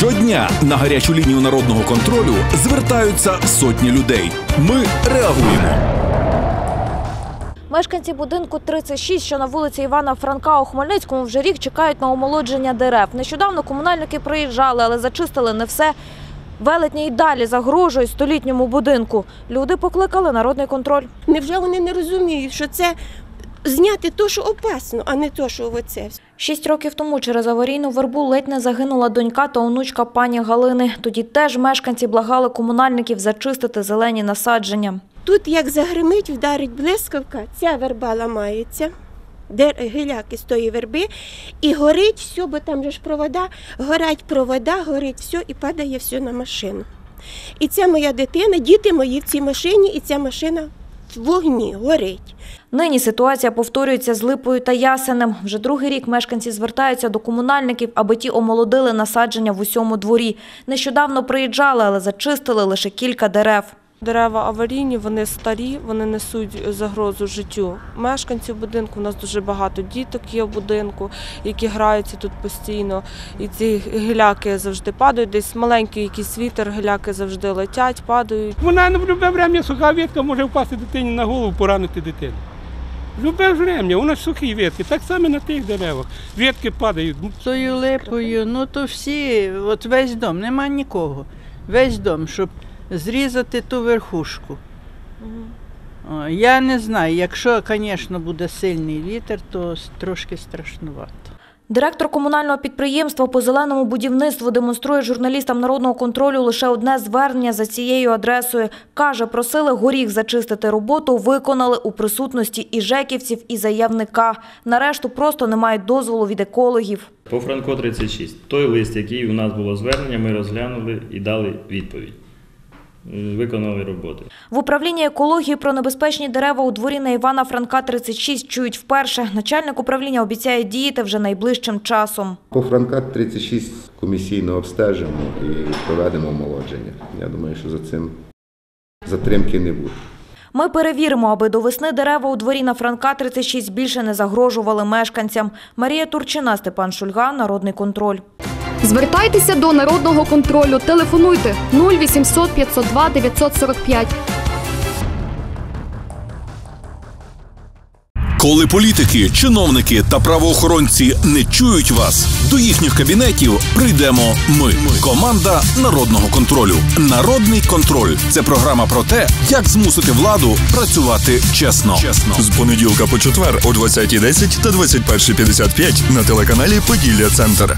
Щодня на гарячу лінію народного контролю звертаються сотні людей. Ми реагуємо. Мешканці будинку 36, що на вулиці Івана Франка у Хмельницькому, вже рік чекають на омолодження дерев. Нещодавно комунальники приїжджали, але зачистили не все. Велетні й далі загрожують столітньому будинку. Люди покликали народний контроль. Невже вони не розуміють, що це зняти те, що опасно, а не те, що оце. Шість років тому через аварійну вербу ледь не загинула донька та онучка пані Галини. Тоді теж мешканці благали комунальників зачистити зелені насадження. Тут, як загримить, вдарить блискавка, ця верба ламається, де гиляки з тої верби, і горить все, бо там же ж провода, горять провода, горить все і падає все на машину. І ця моя дитина, діти мої в цій машині, і ця машина вогні горить. Нині ситуація повторюється з Липою та Ясенем. Вже другий рік мешканці звертаються до комунальників, аби ті омолодили насадження в усьому дворі. Нещодавно приїжджали, але зачистили лише кілька дерев. Дерева аварійні, вони старі, вони несуть загрозу життю мешканців будинку. У нас дуже багато діток є в будинку, які граються тут постійно. І ці гіляки завжди падають. Десь маленький якийсь вітер, гіляки завжди летять, падають. Вона в будь-яке время суха ветка може впасти дитині на голову, поранити дитину. В будь-яке время, вона ж сухі ветки, так само на тих деревах. Ветки падають. Ну, Тою липою, ну то всі, от весь дом, нема нікого. Весь дом, щоб зрізати ту верхушку. Я не знаю, якщо, звісно, буде сильний вітер, то трошки страшнувато. Директор комунального підприємства по зеленому будівництву демонструє журналістам народного контролю лише одне звернення за цією адресою. Каже, просили горіх зачистити роботу, виконали у присутності і жеківців, і заявника. Нарешту просто не мають дозволу від екологів. По Франко 36. Той лист, який у нас було звернення, ми розглянули і дали відповідь. Виконали роботи. В управлінні екології про небезпечні дерева у дворі на Івана Франка 36 чують вперше. Начальник управління обіцяє діяти вже найближчим часом. По Франка 36 комісійно обстежимо і проведемо омолодження. Я думаю, що за цим затримки не буде. Ми перевіримо, аби до весни дерева у дворі на Франка 36 більше не загрожували мешканцям. Марія Турчина, Степан Шульга, Народний контроль. Звертайтеся до народного контролю. Телефонуйте 0800 502 945. Коли політики, чиновники та правоохоронці не чують вас, до їхніх кабінетів прийдемо ми. Команда народного контролю. Народний контроль це програма про те, як змусити владу працювати чесно. Чесно З понеділка по четвер о 20.10 та 21.55 на телеканалі Поділля Центр.